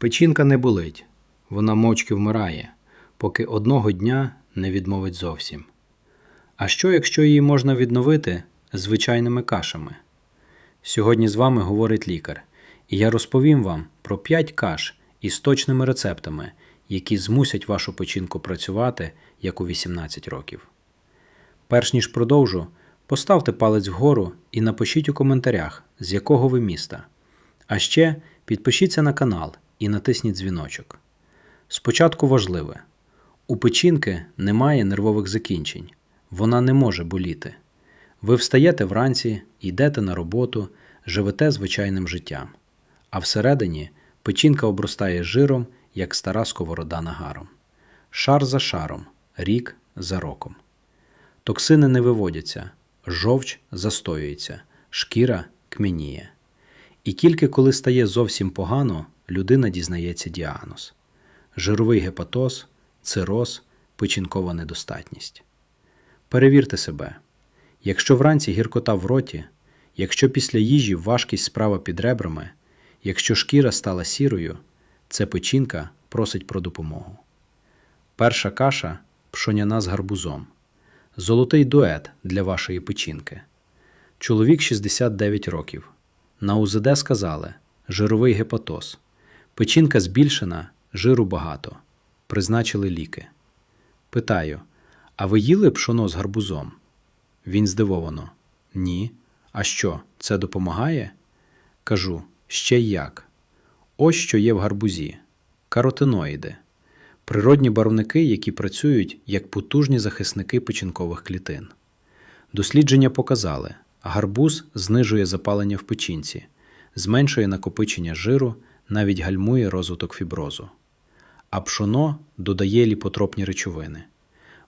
Печінка не болить, вона мовчки вмирає, поки одного дня не відмовить зовсім. А що, якщо її можна відновити звичайними кашами? Сьогодні з вами говорить лікар, і я розповім вам про 5 каш із точними рецептами, які змусять вашу печінку працювати як у 18 років. Перш ніж продовжу, поставте палець вгору і напишіть у коментарях, з якого ви міста. А ще підпишіться на канал і натисніть дзвіночок. Спочатку важливе: у печінки немає нервових закінчень, вона не може боліти. Ви встаєте вранці, йдете на роботу, живете звичайним життям. А всередині печінка обростає жиром, як стара сковорода нагаром. Шар за шаром, рік за роком. Токсини не виводяться, жовч застоюється, шкіра кмініє. І тільки коли стає зовсім погано, людина дізнається діагноз: жировий гепатоз, цироз, печінкова недостатність. Перевірте себе. Якщо вранці гіркота в роті, якщо після їжі важкість справа під ребрами, якщо шкіра стала сірою, це печінка просить про допомогу. Перша каша пшоняна з гарбузом. Золотий дует для вашої печінки. Чоловік 69 років. На УЗД сказали жировий гепатоз. Печінка збільшена, жиру багато. Призначили ліки. Питаю: а ви їли пшоно з гарбузом? Він здивовано. Ні. А що, це допомагає? Кажу, ще як. Ось що є в гарбузі: каротиноїди, природні барвники, які працюють як потужні захисники печінкових клітин. Дослідження показали, гарбуз знижує запалення в печінці, зменшує накопичення жиру, навіть гальмує розвиток фіброзу. А пшоно додає ліпотропні речовини.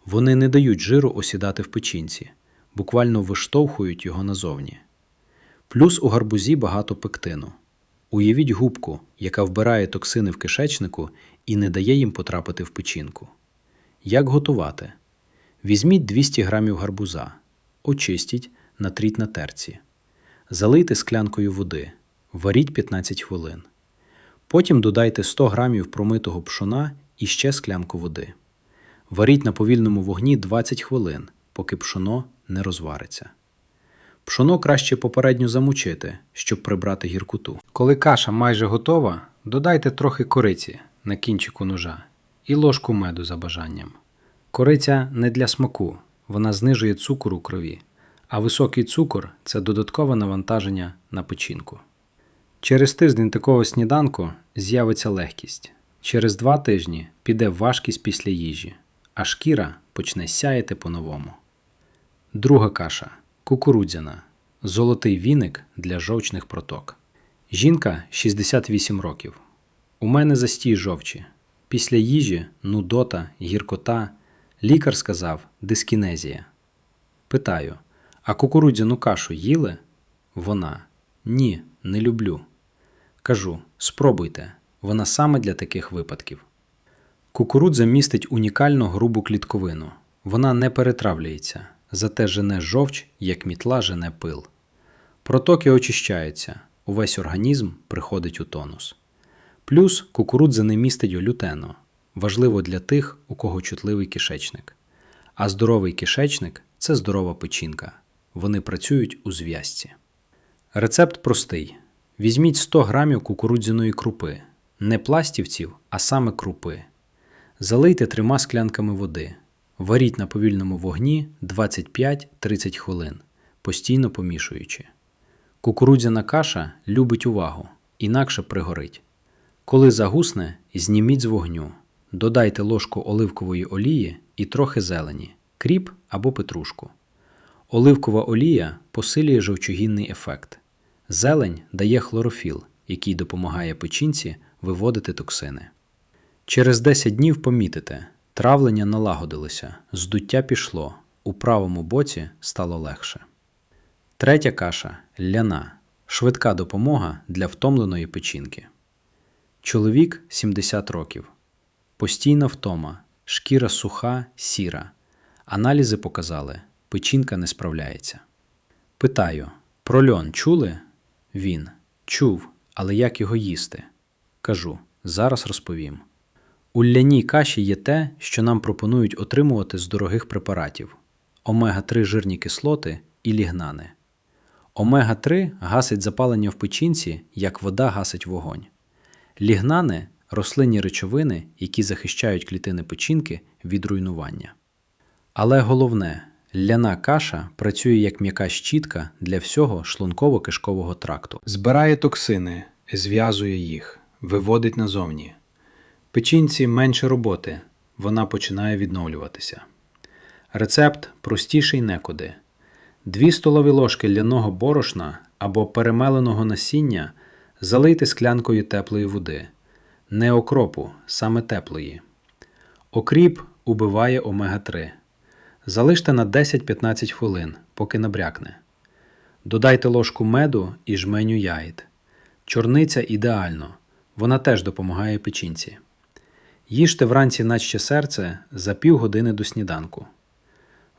Вони не дають жиру осідати в печінці, буквально виштовхують його назовні. Плюс у гарбузі багато пектину. Уявіть губку, яка вбирає токсини в кишечнику і не дає їм потрапити в печінку. Як готувати? Візьміть 200 грамів гарбуза, очистіть, натріть на терці, залийте склянкою води, варіть 15 хвилин. Потім додайте 100 грамів промитого пшона і ще склянку води. Варіть на повільному вогні 20 хвилин, поки пшоно не розвариться. Пшоно краще попередньо замучити, щоб прибрати гіркоту. Коли каша майже готова, додайте трохи кориці на кінчику ножа і ложку меду за бажанням. Кориця не для смаку, вона знижує цукор у крові, а високий цукор це додаткове навантаження на печінку. Через тиждень такого сніданку з'явиться легкість. Через два тижні піде важкість після їжі, а шкіра почне сяяти по-новому. Друга каша кукурудзяна. Золотий віник для жовчних проток. Жінка 68 років. У мене застій жовчі. Після їжі нудота, гіркота. Лікар сказав дискінезія. Питаю: а кукурудзяну кашу їли? Вона. Ні, не люблю. Кажу: спробуйте, вона саме для таких випадків. Кукурудза містить унікальну грубу клітковину. Вона не перетравлюється, зате жене жовч, як мітла жене пил. Протоки очищаються, увесь організм приходить у тонус. Плюс кукурудза не містить глютену, важливо для тих, у кого чутливий кишечник. А здоровий кишечник це здорова печінка. Вони працюють у зв'язці. Рецепт простий: візьміть 100 грамів кукурудзяної крупи, не пластівців, а саме крупи. Залийте трьома склянками води. Варіть на повільному вогні 25-30 хвилин, постійно помішуючи. Кукурудзяна каша любить увагу, інакше пригорить. Коли загусне, зніміть з вогню. Додайте ложку оливкової олії і трохи зелені, кріп або петрушку. Оливкова олія посилює жовчогінний ефект. Зелень дає хлорофіл, який допомагає печінці виводити токсини. Через 10 днів помітите, травлення налагодилося, здуття пішло, у правому боці стало легше. Третя каша ляна швидка допомога для втомленої печінки. Чоловік 70 років. Постійна втома, шкіра суха, сіра. Аналізи показали, печінка не справляється. Питаю: про льон чули? Він чув, але як його їсти? Кажу: Зараз розповім. У ляній каші є те, що нам пропонують отримувати з дорогих препаратів: омега-3 жирні кислоти і лігнани. Омега-3 гасить запалення в печінці, як вода гасить вогонь. Лігнани рослинні речовини, які захищають клітини печінки від руйнування. Але головне, ляна каша працює як м'яка щітка для всього шлунково-кишкового тракту. Збирає токсини, зв'язує їх, виводить назовні. Печінці менше роботи, вона починає відновлюватися. Рецепт простіший некуди. Дві столові ложки ляного борошна або перемеленого насіння залийте склянкою теплої води, не окропу, саме теплої. Окріп убиває омега-3. Залиште на 10-15 хвилин, поки набрякне. Додайте ложку меду і жменю яїд. Чорниця ідеально, вона теж допомагає печінці. Їжте вранці наче серце за півгодини до сніданку.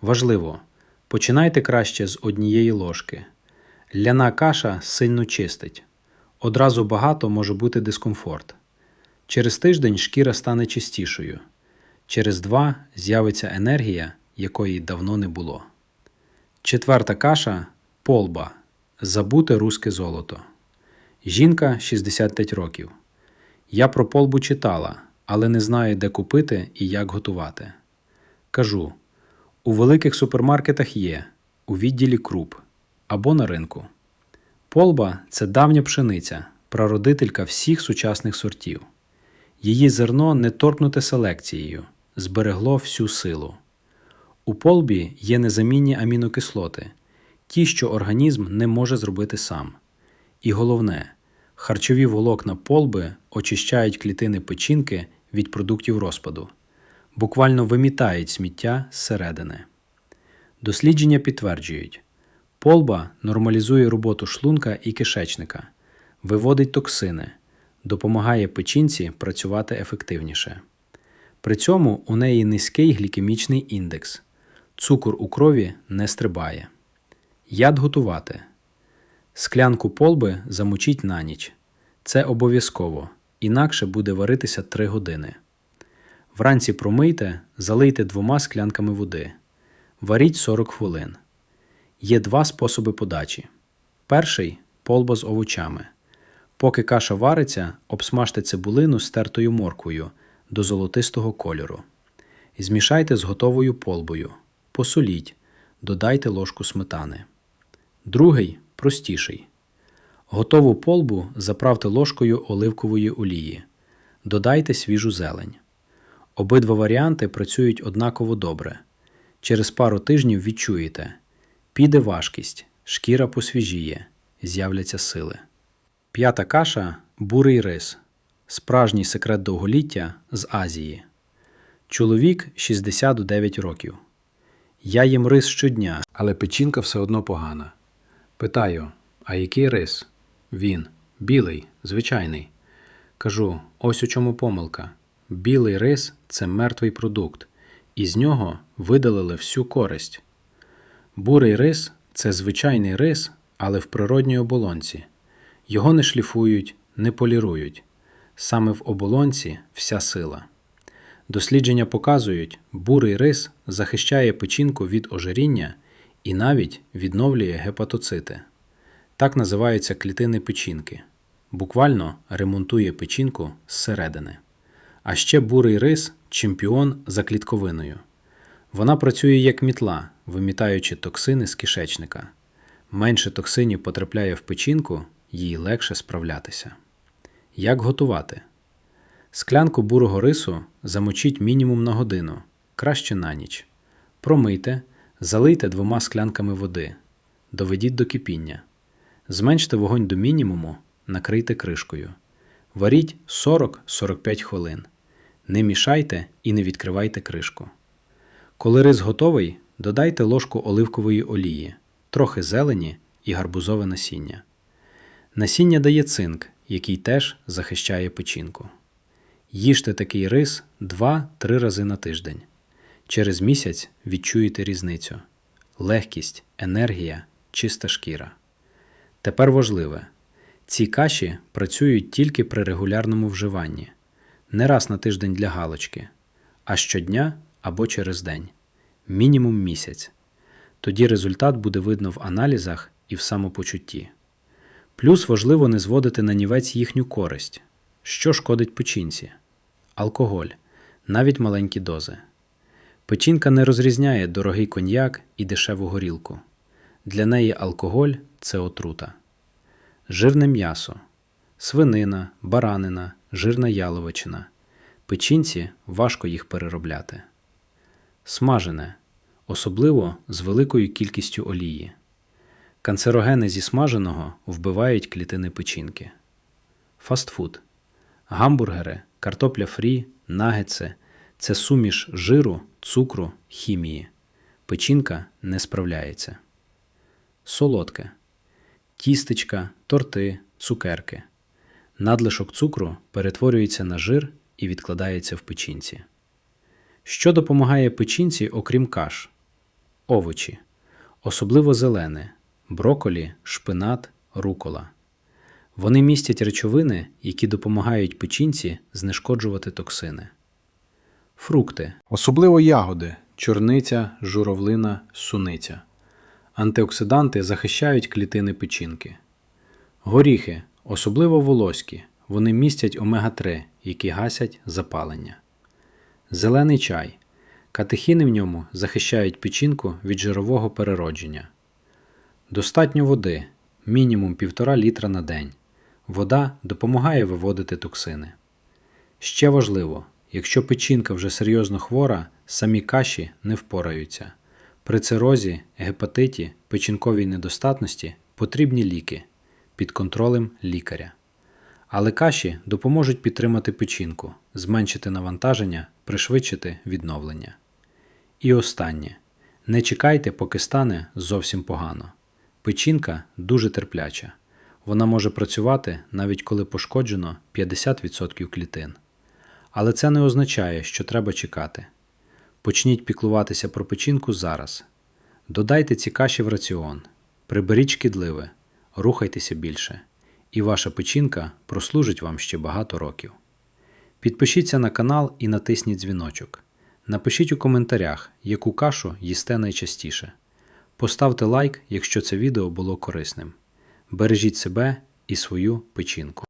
Важливо, починайте краще з однієї ложки. Ляна каша сильно чистить. Одразу багато може бути дискомфорт. Через тиждень шкіра стане чистішою. Через два з'явиться енергія, якої давно не було. Четверта каша полба. Забуте руське золото. Жінка 65 років. Я про полбу читала, але не знаю, де купити і як готувати. Кажу: у великих супермаркетах є, у відділі круп або на ринку. Полба це давня пшениця, прародителька всіх сучасних сортів. Її зерно не торкнуте селекцією, зберегло всю силу. У полбі є незамінні амінокислоти, ті, що організм не може зробити сам. І головне, харчові волокна полби очищають клітини печінки від продуктів розпаду, буквально вимітають сміття зсередини. Дослідження підтверджують, полба нормалізує роботу шлунка і кишечника, виводить токсини, допомагає печінці працювати ефективніше. При цьому у неї низький глікемічний індекс, цукор у крові не стрибає. Яд готувати. Склянку полби замочіть на ніч. Це обов'язково, інакше буде варитися 3 години. Вранці промийте, залийте двома склянками води. Варіть 40 хвилин. Є два способи подачі. Перший полба з овочами. Поки каша вариться, обсмажте цибулину з тертою морквою до золотистого кольору. Змішайте з готовою полбою. Посоліть, додайте ложку сметани. Другий простіший. Готову полбу заправте ложкою оливкової олії. Додайте свіжу зелень. Обидва варіанти працюють однаково добре. Через пару тижнів відчуєте піде важкість, шкіра посвіжіє, з'являться сили. П'ята каша бурий рис. Справжній секрет довголіття з Азії. Чоловік 69 років. Я їм рис щодня, але печінка все одно погана. Питаю, а який рис? Він білий, звичайний. Кажу: ось у чому помилка. Білий рис це мертвий продукт, і з нього видалили всю користь. Бурий рис це звичайний рис, але в природній оболонці. Його не шліфують, не полірують. Саме в оболонці вся сила. Дослідження показують, бурий рис захищає печінку від ожиріння і навіть відновлює гепатоцити. Так називаються клітини печінки. Буквально ремонтує печінку зсередини. А ще бурий рис чемпіон за клітковиною. Вона працює як мітла, вимітаючи токсини з кишечника. Менше токсинів потрапляє в печінку, їй легше справлятися. Як готувати? Склянку бурого рису замочіть мінімум на годину, краще на ніч. Промийте, залийте двома склянками води, доведіть до кипіння. Зменште вогонь до мінімуму, накрийте кришкою. Варіть 40-45 хвилин. Не мішайте і не відкривайте кришку. Коли рис готовий, додайте ложку оливкової олії, трохи зелені і гарбузове насіння. Насіння дає цинк, який теж захищає печінку. Їжте такий рис 2-3 рази на тиждень. Через місяць відчуєте різницю: легкість, енергія, чиста шкіра. Тепер важливе: ці каші працюють тільки при регулярному вживанні. Не раз на тиждень для галочки, а щодня або через день. Мінімум місяць. Тоді результат буде видно в аналізах і в самопочутті. Плюс важливо не зводити на нівець їхню користь. Що шкодить печінці? Алкоголь, навіть маленькі дози. Печінка не розрізняє дорогий коньяк і дешеву горілку. Для неї алкоголь це отрута. Жирне м'ясо, свинина, баранина, жирна яловичина. Печінці важко їх переробляти. Смажене, особливо з великою кількістю олії. Канцерогени зі смаженого вбивають клітини печінки. Фастфуд. Гамбургери, картопля фрі, нагетси це суміш жиру, цукру, хімії. Печінка не справляється. Солодке. Тістечка, торти, цукерки. Надлишок цукру перетворюється на жир і відкладається в печінці. Що допомагає печінці, окрім каш? Овочі, особливо зелене, броколі, шпинат, рукола. Вони містять речовини, які допомагають печінці знешкоджувати токсини. Фрукти, особливо ягоди, чорниця, журовлина, суниця. Антиоксиданти захищають клітини печінки. Горіхи, особливо волоські, вони містять омега-3, які гасять запалення. Зелений чай. Катехіни в ньому захищають печінку від жирового переродження. Достатньо води, мінімум 1,5 літра на день. Вода допомагає виводити токсини. Ще важливо, якщо печінка вже серйозно хвора, самі каші не впораються. При цирозі, гепатиті, печінковій недостатності потрібні ліки під контролем лікаря. Але каші допоможуть підтримати печінку, зменшити навантаження, пришвидшити відновлення. І останнє. Не чекайте, поки стане зовсім погано. Печінка дуже терпляча. Вона може працювати навіть коли пошкоджено 50% клітин. Але це не означає, що треба чекати. Почніть піклуватися про печінку зараз. Додайте ці каші в раціон, приберіть шкідливе, рухайтеся більше, і ваша печінка прослужить вам ще багато років. Підпишіться на канал і натисніть дзвіночок. Напишіть у коментарях, яку кашу їсте найчастіше. Поставте лайк, якщо це відео було корисним. Бережіть себе і свою печінку.